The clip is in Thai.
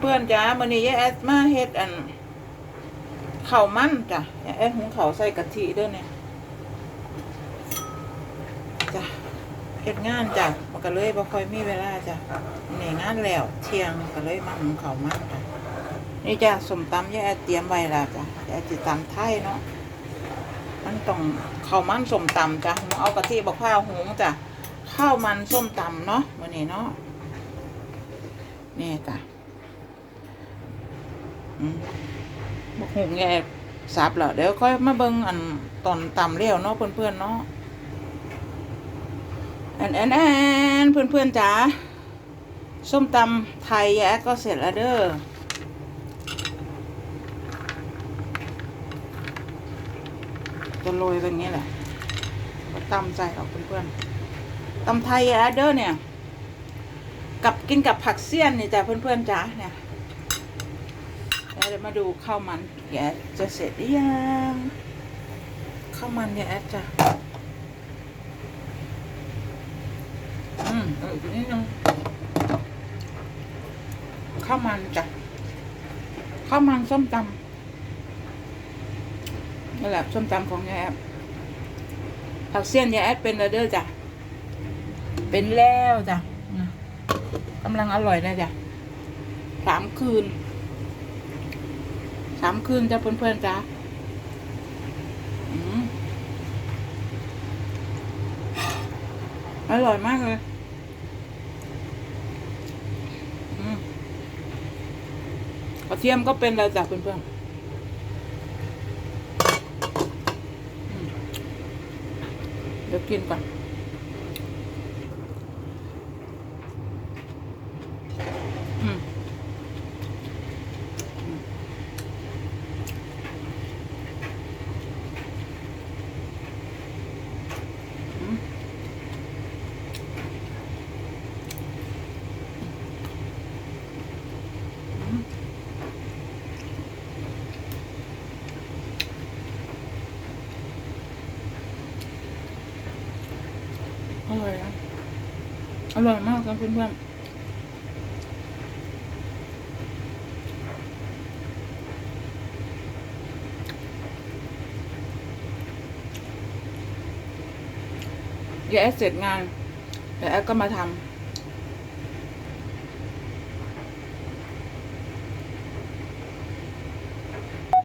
เพื่อนๆจ้ามื้อนี้ยายแอดมาเฮ็ดอันข้ามั่นจ้ะยายแอดหุงข้าใส่กะทิด้อเนี่ยจ้ะเฮ็ดงานจ้ะมันก็เลยบ่ค่อยมีเวลาจ้ะนี่งานแล้วเที่ยงก็เลยมาหุงข้ามั่นจ้ะนี่จ้ะส้มตำยายแอดเตรียมไว้ล้วจ้ะยายแอดสิตำไทยเนาะมันต้องข้าวมันส้มตำจ้ะหุงเอากะทิบักพร้าวหุงจ้ะข้าวมันส้มตำเนาะมื้อนี้เนาะนี่จ้ะ อืมบกหุงแงสับแล้วเดี๋ยวค่อยมาเบิ่งอันตอนตำเลี้ยวเนาะเพื่อนๆเนาะแอนแอนแอนเพื่อนๆจ๋าส้มตำไทยแยกก็เสร็จแล้วเด้อจะโรยแบบนี้แหละก็ตำใจออกเพื่อนๆตำไทยแยกเด้อเนี่ย กับกินกับผักเสี้ยนนี่จ้ะเพื่อนๆจ๋าเนี่ย แล้วเดี๋ยวมาดูข้าวมันแกะจะเสร็จหรือยังข้าวมันเนี่ยแกะจะอืมเอออีกนิดนึงข้าวมันจ้ะข้าวมันส้มตำนี่แหละส้มตำของยายแอดผักเสี้ยนยายแอดเป็นแล้วเด้อจ้ะเป็นแล้วจ้ะนะกำลังอร่อยนะจ้ะสามคืน สามคืนจ้ะเพื่อนๆจ้ะอืมอร่อยมากเลยกระเทียมก็เป็นแล้วจ้ะเพื่อนๆอืมเดี๋ยวกินก่อนอืม อร่อยนะอร่อยมากครับเพื่อนๆเดี๋ยวแอดเสร็จงานเดี๋ยวแอดก็มาทำ